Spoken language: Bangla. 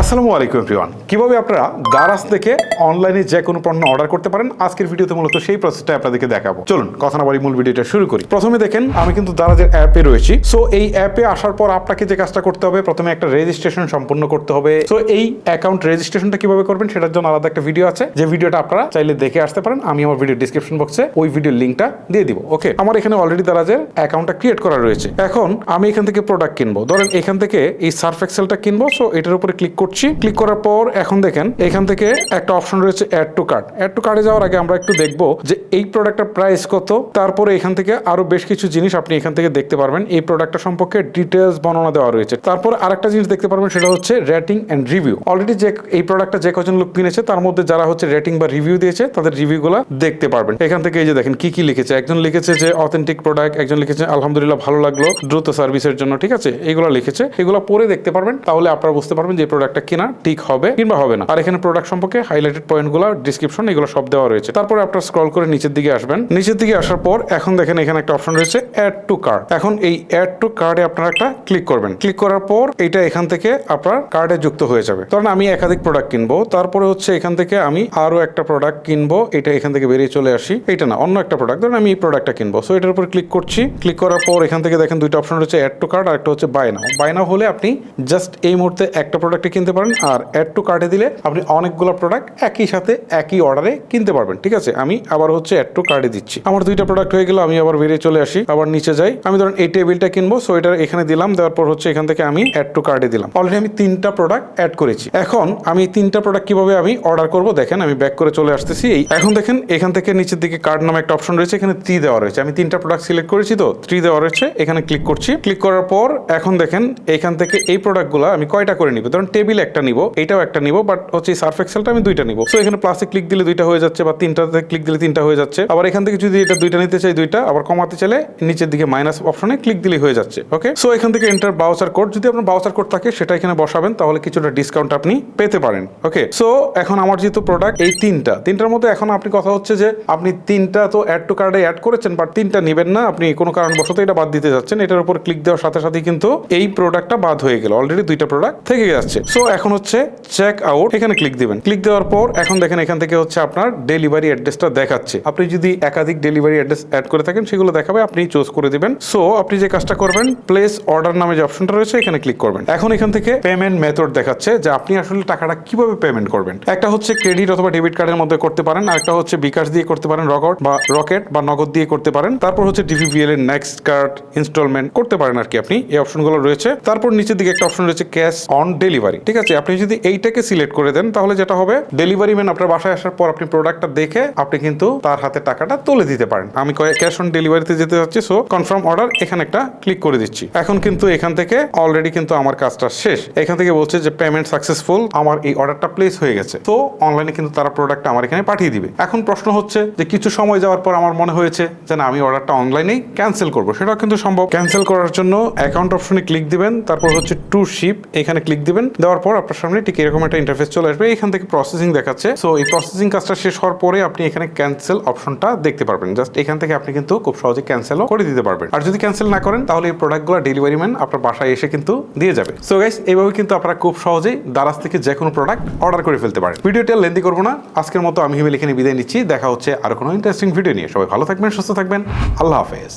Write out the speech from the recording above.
আসসালামু আলাইকুম, এভরিওয়ান। কীভাবে আপনারা দারাজ থেকে অনলাইনে যে কোনো পণ্য অর্ডার করতে পারেন, আজকের ভিডিওতে মূলত সেই প্রসেসটা আপনাদেরকে দেখাবো। চলুন, কথা না বাড়ি মূল ভিডিওটা শুরু করি। প্রথমে দেখেন, আমি কিন্তু দারাজের অ্যাপে রয়েছি। সো এই অ্যাপে আসার পর আপনাকে যে কাজটা করতে হবে, প্রথমে একটা রেজিস্ট্রেশন সম্পূর্ণ করতে হবে। সো এই অ্যাকাউন্ট রেজিস্ট্রেশনটা কীভাবে করবেন, সেটার জন্য আলাদা একটা ভিডিও আছে। যে ভিডিওটা আপনারা চাইলে দেখে আসতে পারেন। আমি আমার ভিডিও ডিসক্রিপশন বক্সে ওই ভিডিওর লিঙ্কটা দিয়ে দিব। ওকে আমার এখানে অলরেডি দারাজের অ্যাকাউন্টটা ক্রিয়েট করা রয়েছে। এখন, আমি এখান থেকে প্রোডাক্ট কিনবো। ধরেন, এখান থেকে এই সার্ফ এক্সেলটা কিনবো। সো এটার উপরে ক্লিক করছি। ক্লিক করার পর এখন দেখেন, এখান থেকে একটা অপশন রয়েছে add to cart add to কার্টে যাওয়ার আগে আমরা একটু দেখব যে এই প্রোডাক্টের প্রাইস কত। তারপরে এখান থেকে আরও বেশ কিছু জিনিস আপনি এখান থেকে দেখতে পারবেন। এই প্রোডাক্টটা সম্পর্কে ডিটেলস বর্ণনা দেওয়া রয়েছে। তারপর আরেকটা জিনিস দেখতে পারবেন, সেটা হচ্ছে রেটিং অ্যান্ড রিভিউ অলরেডি যে এই প্রোডাক্টটা যে কজন লোক কিনেছে, তার মধ্যে যারা হচ্ছে রেটিং বা রিভিউ দিয়েছে, তাদের রিভিউগুলো দেখতে পারবেন। এখান থেকে এই যে দেখেন, কি কি লিখেছে? একজন লিখেছে যে অথেন্টিক প্রোডাক্ট একজন লিখেছে আলহামদুলিল্লাহ ভালো লাগল, দ্রুত সার্ভিসের জন্য, ঠিক আছে? এগুলো লিখেছে। এগুলো পরে দেখতে পারবেন, তাহলে আপনারা বুঝতে পারবেন যে এই প্রোডাক্টটা কিনা ঠিক হবে কিংবা হবে না। আর এখানে প্রোডাক্ট সম্পর্কে হাইলাইটেড পয়েন্টগুলো ডিসক্রিপশন এগুলো সব দেওয়া রয়েছে। তারপরে আপনার স্ক্রল করে নিচের দিকে আসবেন। নিচের দিকে আসার পর এখন দেখেন এখানে একটা অপশন রয়েছে অ্যাড টু কার্ড এখন এই অ্যাড টু কার্ডে আপনারা একটা ক্লিক করবেন। ক্লিক করার পর এটা এখান থেকে আপনার কার্ডে যুক্ত হয়ে যাবে। কারণ আমি একাধিক প্রোডাক্ট কিনবো, তারপরে হচ্ছে এখান থেকে আমি আরও একটা প্রোডাক্ট কিনবো, এটা এখান থেকে বেরিয়ে চলে আসি। এটা না, অন্য একটা প্রোডাক্ট ধরুন আমি এই প্রোডাক্টটা কিনবো। সো এটার উপর ক্লিক করছি। ক্লিক করার পর এখান থেকে দেখেন দুইটা অপশন রয়েছে অ্যাড টু কার্ড আর একটা হচ্ছে বাই নাও বাই নাও হলে আপনি জাস্ট এই মুহূর্তে একটা প্রোডাক্টে কিনতে পারেন আর অ্যাড টু কার্ডে দিলে আপনি অনেকগুলো প্রোডাক্ট একই সাথে, একই অর্ডারে কিনতে পারবেন, ঠিক আছে? আমি আবার হচ্ছে অ্যাড টু কার্ডে দিচ্ছি। আমার দুইটা প্রোডাক্ট হয়ে গেল, আমি আবার বেরিয়ে চলে আসি, আবার নিচে যাই। আমি ধরুন এই টেবিলটা কিনবো সো এটা এখানে দিলাম, দেওয়ার পর হচ্ছে এখান থেকে আমি অ্যাড টু কার্ডে দিলাম। অলরেডি আমি তিনটা প্রোডাক্ট অ্যাড করেছি। এখন আমি তিনটা প্রোডাক্ট কীভাবে আমি অর্ডার করব, দেখেন, আমি ব্যাক করে চলে আসতেছি এই। এখন দেখেন, এখান থেকে নিচের দিকে কার্ড নামে একটা অপশন রয়েছে, এখানে থ্রি দেওয়া রয়েছে। আমি তিনটা প্রোডাক্ট সিলেক্ট করেছি তো থ্রি দেওয়া রয়েছে, এখানে ক্লিক করছি। ক্লিক করার পর, এখন দেখেন, এখান থেকে এই প্রোডাক্টগুলো আমি কয়টা করে নিব? ধরুন টেবিল একটা নিব এটাও একটা নিব বাট হচ্ছে সার্ফ এক্সেলটা আমি দুইটা নিব। সো এখানে প্লাসে ক্লিক দিলে দুইটা হয়ে যাচ্ছে, বা তিনটাতে ক্লিক দিলে তিনটা হয়ে যাচ্ছে। আবার এখান থেকে যদি এটা দুইটা নিতে চাই, দুইটা, আবার কমাতে চাইলে নিচের দিকে মাইনাস অপশনে ক্লিক দিলে হয়ে যাচ্ছে ওকে সো এখান থেকে এন্টার বাউচার কোড যদি আপনার বাউচার কোড থাকে, সেটা এখানে বসাবেন, তাহলে কিছুটা ডিসকাউন্ট আপনি পেতে পারেন ওকে সো এখন আমার যেহেতু প্রোডাক্ট এই তিনটা, তিনটার মধ্যে এখন আপনি কথা হচ্ছে যে, আপনি তিনটা তো অ্যাড টু কার্ডে অ্যাড করেছেন বাট তিনটা নেবেন না, আপনি কোনো কারণবশত এটা বাদ দিতে যাচ্ছেন, এটার উপর ক্লিক দেওয়ার সাথে সাথে কিন্তু এই প্রোডাক্টটা বাদ হয়ে গেল অলরেডি দুইটা প্রোডাক্ট থেকে যাচ্ছে। সো এখন হচ্ছে চেক আউট এখানে ক্লিক দিবেন। ক্লিক দেওয়ার পর এখন দেখেন এখান থেকে হচ্ছে আপনার ডেলিভারি অ্যাড্রেসটা দেখাচ্ছে। আপনি যদি একাধিক ডেলিভারি অ্যাড্রেস অ্যাড করে থাকেন, সেগুলো দেখাবে, আপনি চুজ করে দিবেন। সো আপনি যে কাজটা করবেন প্লেস অর্ডার নামে যে অপশনটা রয়েছে, এখানে ক্লিক করবেন। এখন এখান থেকে পেমেন্ট মেথড দেখাচ্ছে যে আপনি আসলে টাকাটা কীভাবে পেমেন্ট করবেন। একটা হচ্ছে ক্রেডিট অথবা ডেবিট কার্ডের মধ্যে করতে পারেন আর একটা হচ্ছে বিকাশ দিয়ে করতে পারেন, রকেট বা রকেট বা নগদ দিয়ে করতে পারেন। তারপর হচ্ছে ডিভিভিএল এর নেক্সট কার্ড ইনস্টলমেন্ট করতে পারেন আর কি আপনি, এই অপশনগুলো রয়েছে। তারপর নিচের দিকে একটা অপশন রয়েছে ক্যাশ অন ডেলিভারি ঠিক আছে, আপনি যদি এইটাকে সিলেক্ট করে দেন, তাহলে যেটা হবে ডেলিভারি ম্যান আপনার বাসায় আসার পর আপনি প্রোডাক্টটা দেখে আপনি কিন্তু তার হাতে টাকাটা তুলে দিতে পারেন। আমি ক্যাশ অন ডেলিভারিতে যেতে যাচ্ছি সো কনফার্ম অর্ডার এখানে একটা ক্লিক করে দিচ্ছি। এখন কিন্তু এখান থেকে অলরেডি কিন্তু আমার কাজটা শেষ। এখান থেকে বলছে যে পেমেন্ট সাকসেসফুল আমার এই অর্ডারটা প্লেস হয়ে গেছে। তো অনলাইনে কিন্তু তারা প্রোডাক্টটা আমার এখানে পাঠিয়ে দিবে। এখন প্রশ্ন হচ্ছে যে, কিছু সময় যাওয়ার পর আমার মনে হয়েছে যে, না, আমি অর্ডারটা অনলাইনেই ক্যান্সেল করব। সেটাও কিন্তু সম্ভব। ক্যান্সেল করার জন্য অ্যাকাউন্ট অপশনে ক্লিক দিবেন, তারপর হচ্ছে টু শিপ এখানে ক্লিক দিবেন। দেওয়ার পর আপনার সামনে ঠিক এরকম একটা ইন্টারফেস চলে আসবে। এখান থেকে প্রসেসিং দেখাচ্ছে। সো এই প্রসেসিং কাজটা শেষ হওয়ার পরে আপনি এখানে ক্যান্সেল অপশনটা দেখতে পারবেন। জাস্ট এখান থেকে আপনি কিন্তু খুব সহজে ক্যান্সেলও করে দিতে পারবেন। আর যদি ক্যান্সেল না করেন, তাহলে এই প্রোডাক্টগুলো ডেলিভারি ম্যান আপনার বাসায় এসে কিন্তু দিয়ে যাবে। সো গাইস এইভাবে কিন্তু আপনারা খুব সহজেই দারাজ থেকে যে কোনো প্রোডাক্ট অর্ডার করে ফেলতে পারেন। ভিডিওটা লেন্দি করব না। আজকের মতো আমি হিমেল এখানে বিদায় নিচ্ছি। দেখা হচ্ছে আর কোনো ইন্টারেস্টিং ভিডিও নিয়ে। সবাই ভালো থাকবেন, সুস্থ থাকবেন। আল্লাহ হাফেজ।